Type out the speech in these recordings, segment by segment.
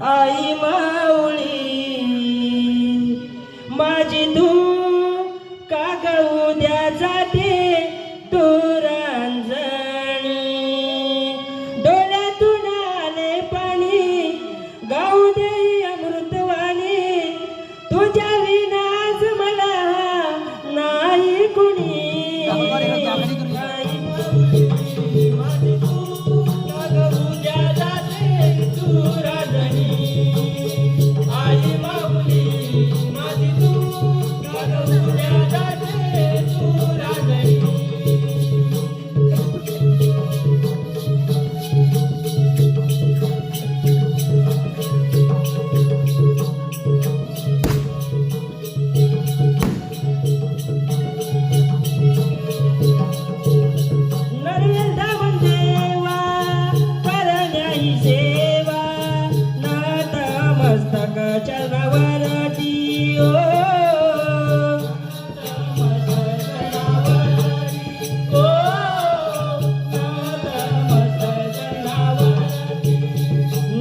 Aí, mano.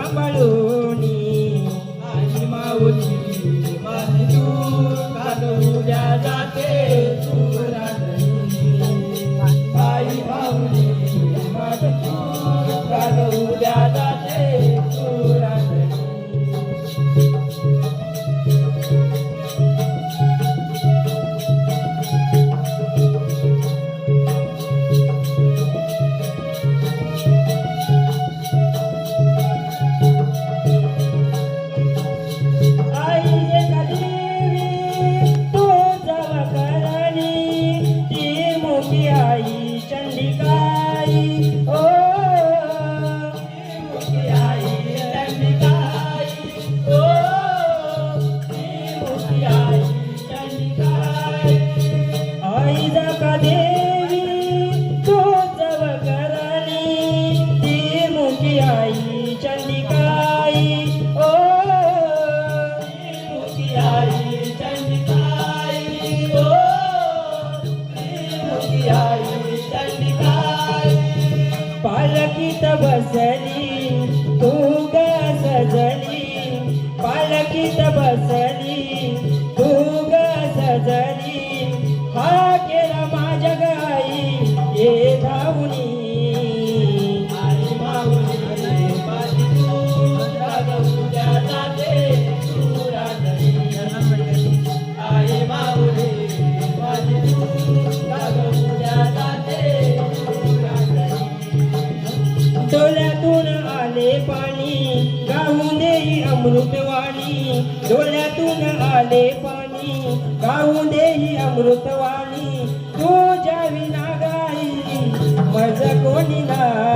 Bán बसली तू ग सजली? पालकीत बसली तू ग सजली? हा केला माझ्या गाई ये धावणी डोळ्यातून आले पाणी गाऊन देई अमृतवाणी. डोळ्यातून आले पाणी गाऊन देई अमृतवाणी. जावी ना गाई माझ कोणी ना